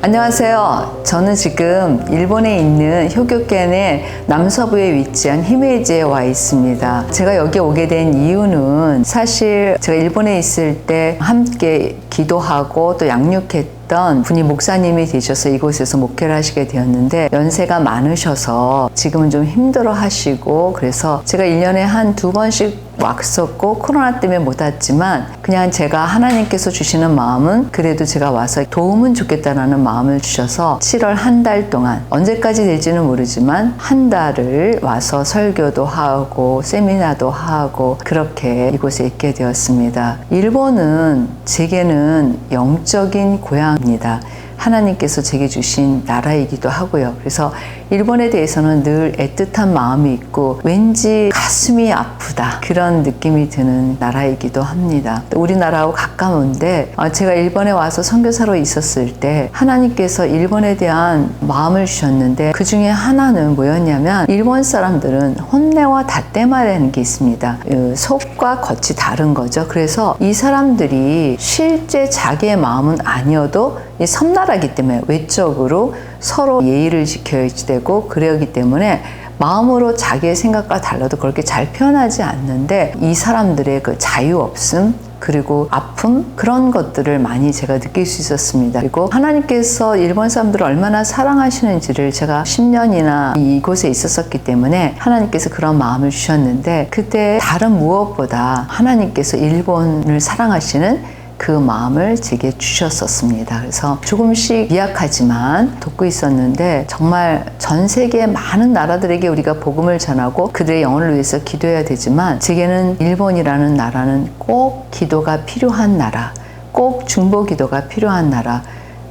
안녕하세요. 저는 지금 일본에 있는 효교県의 남서부에 위치한 히메이지에 와 있습니다. 제가 여기 오게 된 이유는 사실 제가 일본에 있을 때 함께 기도하고 또 양육했던 분이 목사님이 되셔서 이곳에서 목회를 하시게 되었는데 연세가 많으셔서 지금은 좀 힘들어 하시고 그래서 제가 1년에 한 두 번씩 왔었고 코로나 때문에 못 왔지만 그냥 제가 하나님께서 주시는 마음은 그래도 제가 와서 도움은 좋겠다라는 마음을 주셔서 7월 한 달 동안 언제까지 될지는 모르지만 한 달을 와서 설교도 하고 세미나도 하고 그렇게 이곳에 있게 되었습니다. 일본은 제게는 영적인 고향입니다. 하나님께서 제게 주신 나라이기도 하고요. 그래서 일본에 대해서는 늘 애틋한 마음이 있고 왠지 가슴이 아프다 그런 느낌이 드는 나라이기도 합니다. 또 우리나라하고 가까운데 어, 제가 일본에 와서 선교사로 있었을 때 하나님께서 일본에 대한 마음을 주셨는데 그 중에 하나는 뭐였냐면 일본 사람들은 혼내와 닷대마라는 게 있습니다. 그 속과 겉이 다른 거죠. 그래서 이 사람들이 실제 자기의 마음은 아니어도 이 섬나라기 때문에 외적으로 서로 예의를 지켜야 되고 그러기 때문에 마음으로 자기의 생각과 달라도 그렇게 잘 표현하지 않는데 이 사람들의 그 자유 없음 그리고 아픔 그런 것들을 많이 제가 느낄 수 있었습니다. 그리고 하나님께서 일본 사람들을 얼마나 사랑하시는지를 제가 10년이나 이곳에 있었었기 때문에 하나님께서 그런 마음을 주셨는데 그때 다른 무엇보다 하나님께서 일본을 사랑하시는 그 마음을 제게 주셨었습니다. 그래서 조금씩 미약하지만 돕고 있었는데 정말 전 세계 많은 나라들에게 우리가 복음을 전하고 그들의 영혼을 위해서 기도해야 되지만 제게는 일본이라는 나라는 꼭 기도가 필요한 나라, 꼭 중보 기도가 필요한 나라,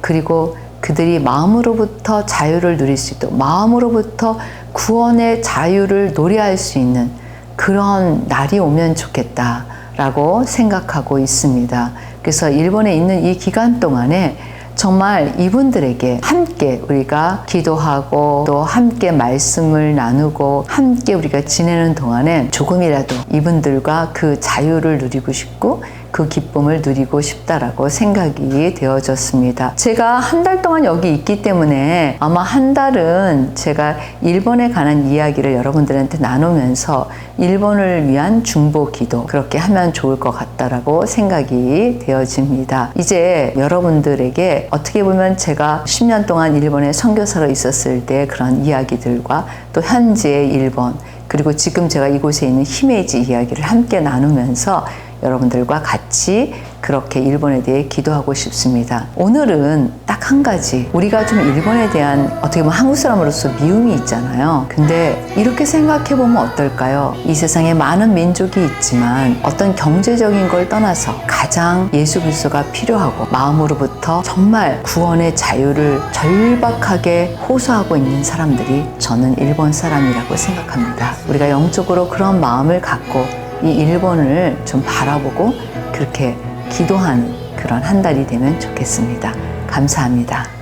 그리고 그들이 마음으로부터 자유를 누릴 수 있도록 마음으로부터 구원의 자유를 노래할 수 있는 그런 날이 오면 좋겠다 라고 생각하고 있습니다. 그래서 일본에 있는 이 기간 동안에 정말 이분들에게 함께 우리가 기도하고 또 함께 말씀을 나누고 함께 우리가 지내는 동안에 조금이라도 이분들과 그 자유를 누리고 싶고 그 기쁨을 누리고 싶다라고 생각이 되어졌습니다. 제가 한 달 동안 여기 있기 때문에 아마 한 달은 제가 일본에 관한 이야기를 여러분들한테 나누면서 일본을 위한 중보 기도 그렇게 하면 좋을 것 같다라고 생각이 되어집니다. 이제 여러분들에게 어떻게 보면 제가 10년 동안 일본에 선교사로 있었을 때 그런 이야기들과 또 현재의 일본 그리고 지금 제가 이곳에 있는 히메이지 이야기를 함께 나누면서 여러분들과 같이 그렇게 일본에 대해 기도하고 싶습니다. 오늘은 딱 한 가지. 우리가 좀 일본에 대한 어떻게 보면 한국 사람으로서 미움이 있잖아요. 근데 이렇게 생각해 보면 어떨까요? 이 세상에 많은 민족이 있지만 어떤 경제적인 걸 떠나서 가장 예수 그리스도가 필요하고 마음으로부터 정말 구원의 자유를 절박하게 호소하고 있는 사람들이 저는 일본 사람이라고 생각합니다. 우리가 영적으로 그런 마음을 갖고 이 일본을 좀 바라보고 그렇게 기도하는 그런 한 달이 되면 좋겠습니다. 감사합니다.